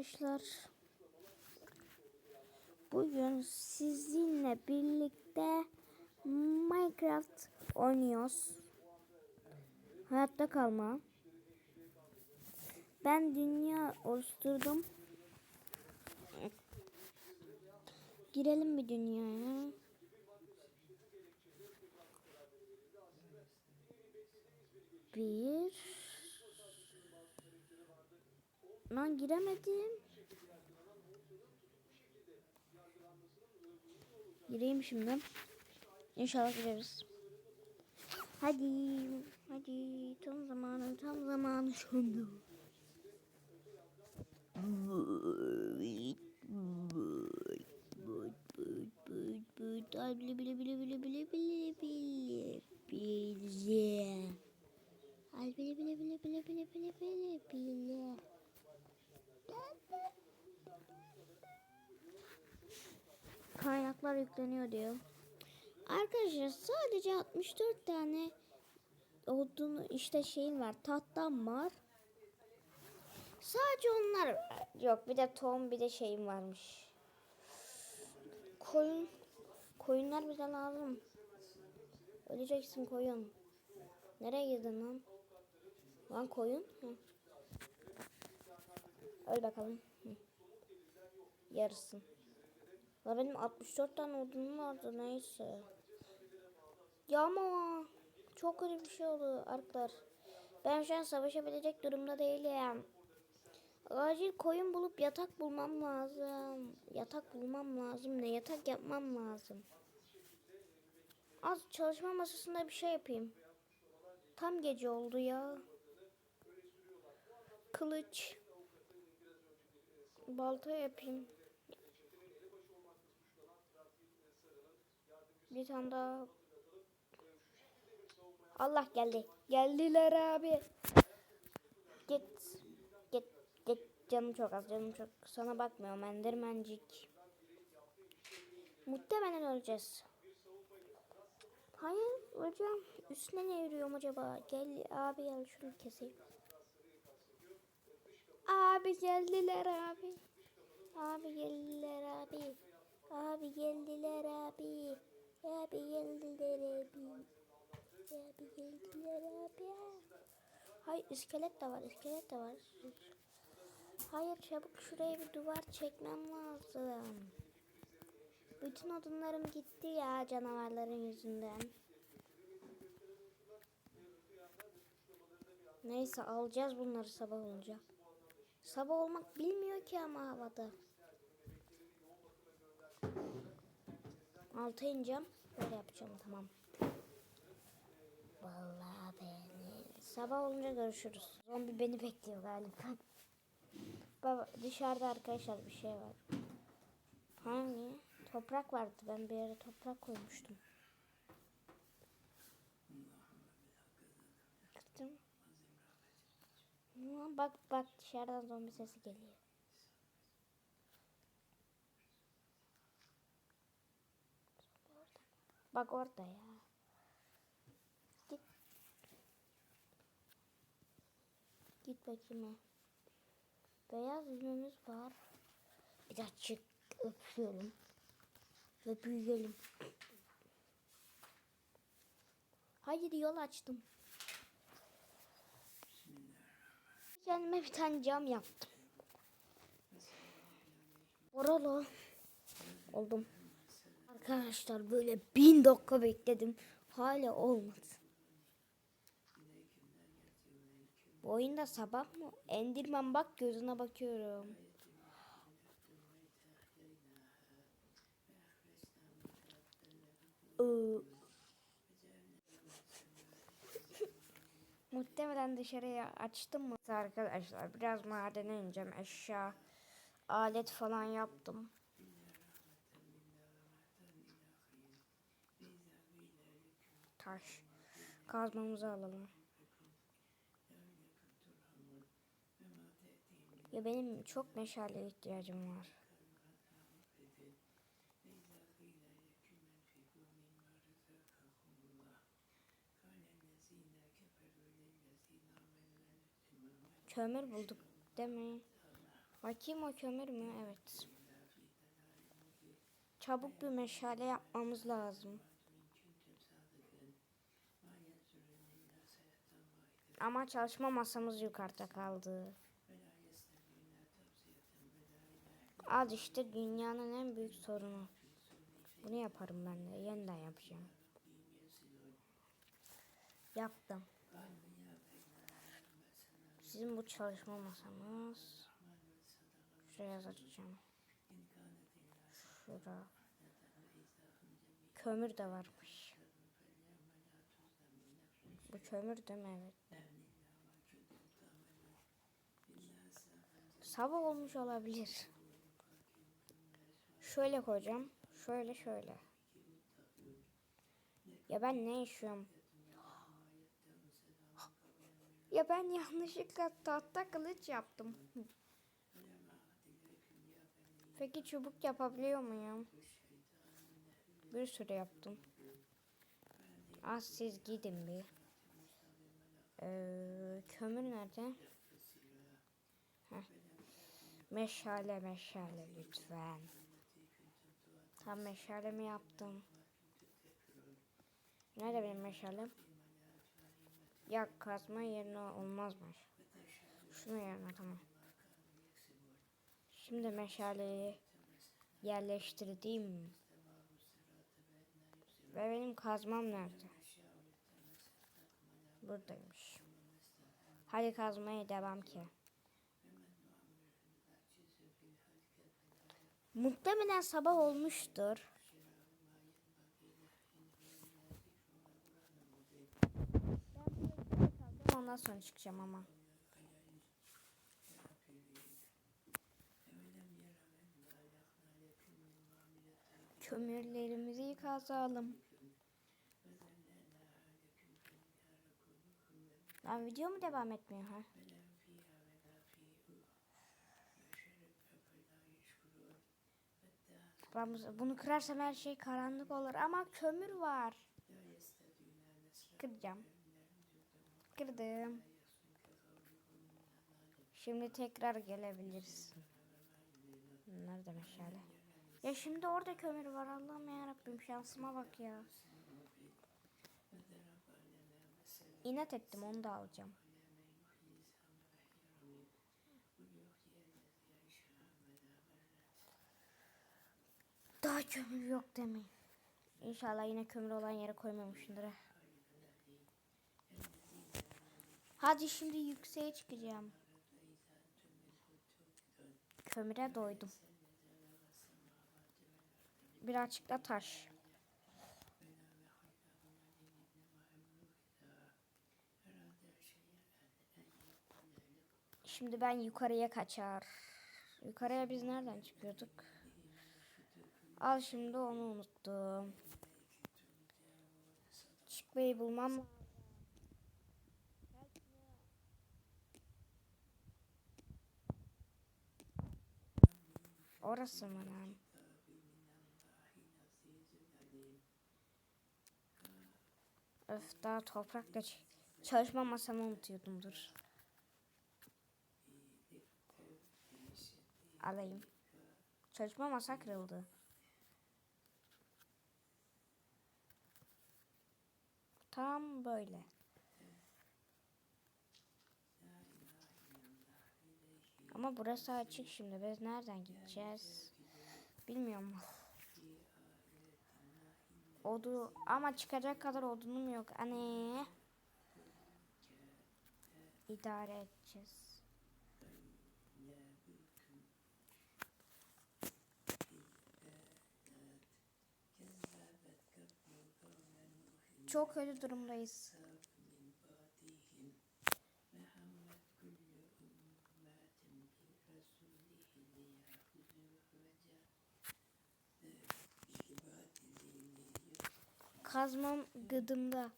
arkadaşlar. Bugün sizinle birlikte Minecraft oynuyoruz. Hayatta kalma. Ben dünya oluşturdum. Girelim bir dünyaya. Bir. Lan giremedim. Gireyim şimdi. İnşallah gireriz. Hadi. Hadi. Tam zamanı. Tam zamanı şimdi. Ay bile bile bile bile bile bile bile bile. Ay bile bile bile bile bile bile bile bile. Kaynaklar yükleniyor diyor. Arkadaşlar sadece 64 tane odun işte şeyin var tahtam var. Sadece onlar yok bir de tohum bir de şeyim varmış. Koyun koyunlar bize lazım. Öleceksin koyun. Nereye girdin lan? Lan koyun. Hı. Öl bakalım. Hı. Yarısın. La benim 64 tane odunum vardı neyse. Ya ama çok kötü bir şey oldu arkadaşlar. Ben şu an savaşabilecek durumda değilim. Acil koyun bulup yatak bulmam lazım. Yatak bulmam lazım. Ne yatak yapmam lazım. Az çalışma masasında bir şey yapayım. Tam gece oldu ya. Kılıç. Balta yapayım. Bir tane daha. Allah geldi. Geldiler abi. Git. Git. Git. Canım çok az. Canım çok. Sana bakmıyorum. Endermencik. Muhtemelen öleceğiz. Hayır hocam. Üstüne ne yürüyorum acaba? Gel abi gel şunu keseyim. Abi geldiler abi. Abi geldiler abi. Abi geldiler abi. Abi geldiler abi. Abi geldiler abi. Hayır iskelet de var iskelet de var. Hayır çabuk şuraya bir duvar çekmem lazım. Bütün odunlarım gitti ya canavarların yüzünden. Neyse alacağız bunları sabah olunca. Sabah olmak bilmiyor ki ama havada. Alta ineceğim. Böyle yapacağım tamam. Vallahi beni. Sabah olunca görüşürüz. Zombi beni bekliyor galiba. Baba dışarıda arkadaşlar bir şey var. Hangi? Toprak vardı. Ben bir yere toprak koymuştum. Kırdım. Bak bak dışarıdan zombi sesi geliyor. Bak orada ya. Git. Git bakayım. Beyaz yüzümüz var. Birazcık öpüyorum. Ve büyüyelim. Hayır yol açtım. Kendime bir tane cam yaptım. Oralı. Oldum. Arkadaşlar böyle bin dakika bekledim. Hala olmadı. Bu oyunda sabah mı? Endirmen bak gözüne bakıyorum. Muhtemelen dışarıya açtım mı? Arkadaşlar biraz madene ineceğim. Eşya, alet falan yaptım. Taş. Kazmamızı alalım. Ya benim çok meşale ihtiyacım var. Kömür bulduk değil mi? Bakayım o kömür mü? Evet. Çabuk bir meşale yapmamız lazım. Ama çalışma masamız yukarıda kaldı. Al işte dünyanın en büyük sorunu. Bunu yaparım ben de. Yeniden yapacağım. Yaptım. Sizin bu çalışma masamız. Şuraya yazacağım. Şura. Kömür de varmış. Bu kömür değil mi? Evet. Sabah olmuş olabilir. Şöyle koyacağım. Şöyle şöyle. Ya ben ne yaşıyorum? Ya ben yanlışlıkla tahta kılıç yaptım. Peki çubuk yapabiliyor muyum? Bir sürü yaptım. Az siz gidin bir. Ee, kömür nerede? Heh. Meşale meşale lütfen. Tam meşalemi yaptım. Nerede benim meşalem? Ya kazma yerine olmazmış. Şunu yerine tamam. Şimdi meşaleyi yerleştirdim. Ve benim kazmam nerede? Buradaymış. Hadi kazmaya devam ki. Muhtemelen sabah olmuştur. Ondan sonra çıkacağım ama. Kömürlerimizi kazalım. Lan video mu devam etmiyor ha? Ben bu- bunu kırarsam her şey karanlık olur ama kömür var. Kıracağım. Kırdım. Şimdi tekrar gelebiliriz. Nerede meşale? Ya şimdi orada kömür var Allah'ım ya Rabbim şansıma bak ya. İnat ettim onu da alacağım. Daha kömür yok demeyin. İnşallah yine kömür olan yere koymamışımdır. ha. Hadi şimdi yükseğe çıkacağım. Kömüre doydum. Birazcık da taş. Şimdi ben yukarıya kaçar. Yukarıya biz nereden çıkıyorduk? Al şimdi onu unuttum. Çıkmayı bulmam. Orası mı lan? Öf daha toprakla çalışma masamı unutuyordum dur. Alayım. Çalışma masa kırıldı. Tam böyle. Ama burası açık şimdi. Biz nereden gideceğiz? Bilmiyorum. Odu ama çıkacak kadar odunum yok. Anne. İdare edeceğiz. Çok kötü durumdayız. Kazmam gıdımda.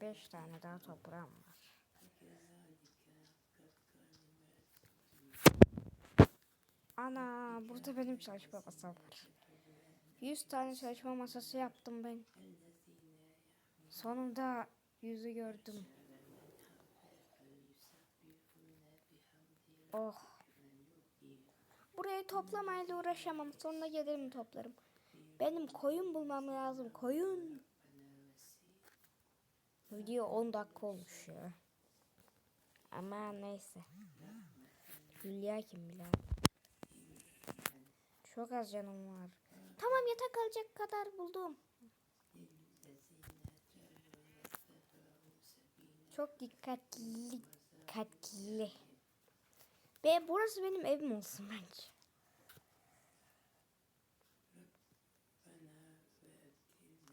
Beş tane daha toprağım var. Ana burada benim çalışma masam var. 100 tane çalışma masası yaptım ben. Sonunda yüzü gördüm. Oh. Burayı toplamayla uğraşamam. Sonuna gelirim toplarım. Benim koyun bulmam lazım. Koyun. Video 10 dakika olmuş ya. Ama neyse. Hülya kim bilen. Çok az canım var. Tamam yatak alacak kadar buldum. Çok dikkatli, dikkatli. Ve burası benim evim olsun bence.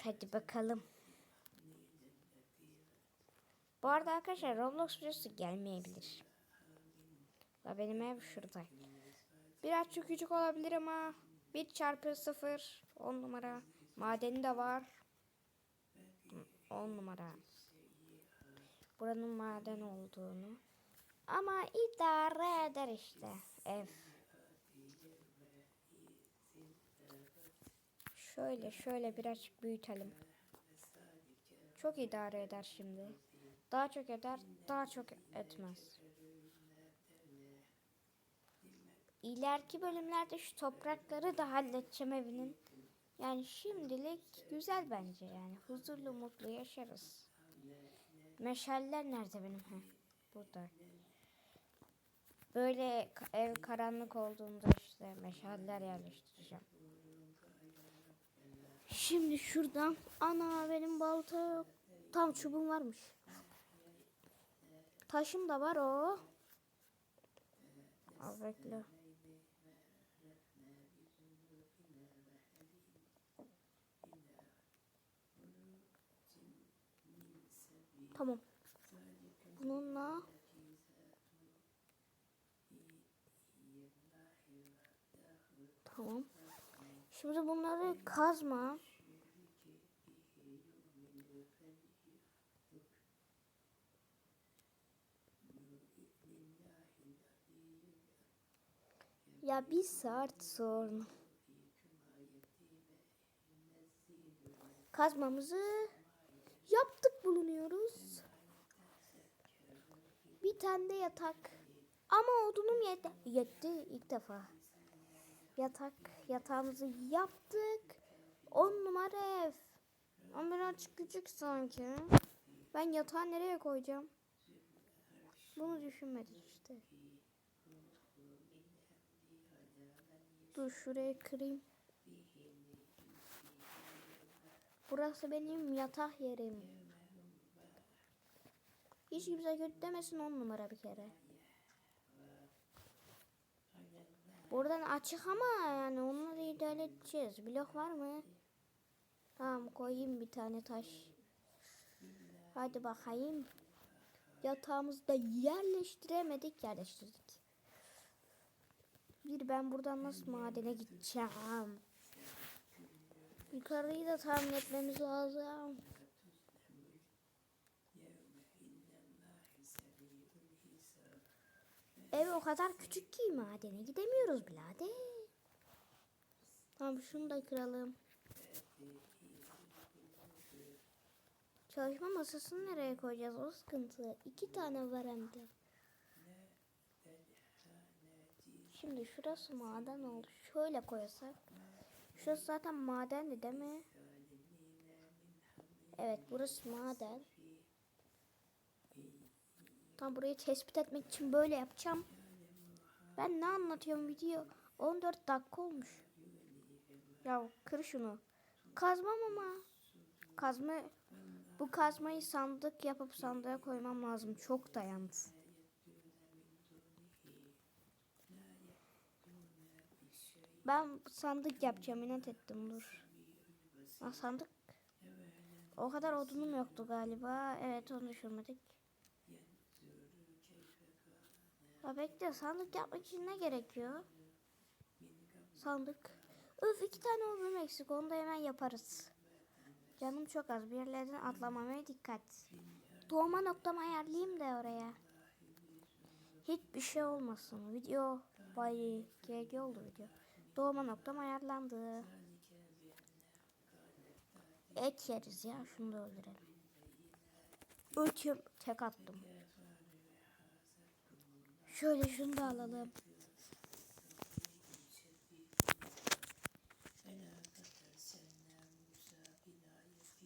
Hadi bakalım. Bu arada arkadaşlar Roblox videosu gelmeyebilir. Benim ev şurada. Birazcık küçük olabilir ama 1 çarpı 0 10 numara. Madeni de var. 10 numara. Buranın maden olduğunu. Ama idare eder işte ev. Şöyle şöyle birazcık büyütelim. Çok idare eder şimdi. Daha çok eder, daha çok etmez. İleriki bölümlerde şu toprakları da halledeceğim evinin. Yani şimdilik güzel bence yani. Huzurlu mutlu yaşarız. Meşaller nerede benim? Heh, burada. Böyle ev karanlık olduğunda işte meşaller yerleştireceğim. Şimdi şuradan ana benim balta yok. Tam çubuğum varmış. Taşım da var o. Al bekle. Tamam. Bununla Tamam. Şimdi bunları kazma. Ya bir saat sonra. Kazmamızı yaptık bulunuyoruz. Bir tane de yatak. Ama odunum yetti. Yetti ilk defa. Yatak, yatağımızı yaptık. 10 numara ev. Ama birazcık küçük sanki. Ben yatağı nereye koyacağım? Bunu düşünmedik işte. Dur şuraya kırayım. Burası benim yatak yerim. Hiç kimse kötü demesin on numara bir kere. Buradan açık ama yani onları idare edeceğiz. Blok var mı? Tamam koyayım bir tane taş. Hadi bakayım. Yatağımızı da yerleştiremedik yerleştirdik. Bir ben buradan nasıl madene gideceğim? Yukarıyı da tahmin etmemiz lazım. Ev o kadar küçük ki madene gidemiyoruz birader. Tamam şunu da kıralım. Çalışma masasını nereye koyacağız o sıkıntı. İki tane var hem de. Şimdi şurası maden oldu. Şöyle koysak. Şurası zaten madendi değil mi? Evet burası maden. Tam burayı tespit etmek için böyle yapacağım. Ben ne anlatıyorum video 14 dakika olmuş. Ya kır şunu. Kazmam ama. Kazma bu kazmayı sandık yapıp sandığa koymam lazım. Çok dayandı. Ben sandık yapacağım inat ettim dur. Ha, sandık. O kadar odunum yoktu galiba. Evet onu düşürmedik. Ya bekle sandık yapmak için ne gerekiyor? Sandık. Öf iki tane odun eksik onu da hemen yaparız. Canım çok az bir atlamamaya dikkat. Doğma noktamı ayarlayayım da oraya. Hiçbir şey olmasın. Video bayi GG oldu video. Doğma noktam ayarlandı. Et yeriz ya şunu da öldürelim. Ötüm tek attım. Şöyle şunu da alalım.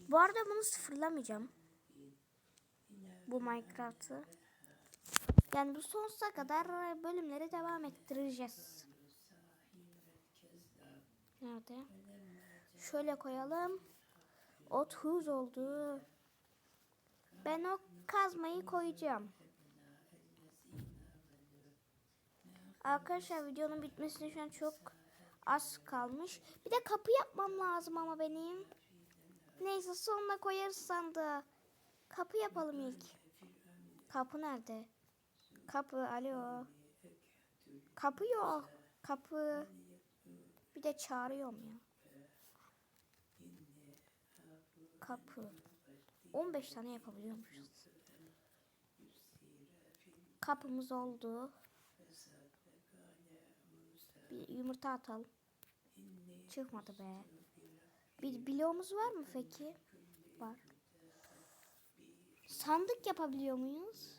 Bu arada bunu sıfırlamayacağım. Bu Minecraft'ı. Yani bu sonsuza kadar bölümleri devam ettireceğiz. Nerede? Şöyle koyalım. 30 oldu. Ben o kazmayı koyacağım. Arkadaşlar videonun bitmesine şu an çok az kalmış. Bir de kapı yapmam lazım ama benim. Neyse sonuna koyarız sandığı. Kapı yapalım ilk. Kapı nerede? Kapı alo. Kapı yok. Kapı. Bir de çağırıyorum ya. Kapı. 15 tane yapabiliyormuşuz. Kapımız oldu. Bir yumurta atalım. Çıkmadı be. Bir bloğumuz var mı peki? Var. Sandık yapabiliyor muyuz?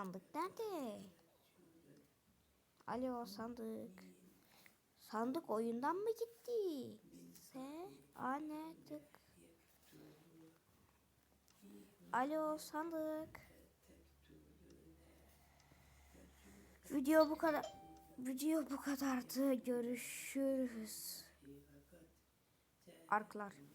Sandık nerede? Alo sandık. Sandık oyundan mı gitti? Se anladık. Alo sandık. Video bu kadar. Video bu kadardı. Görüşürüz. Arklar.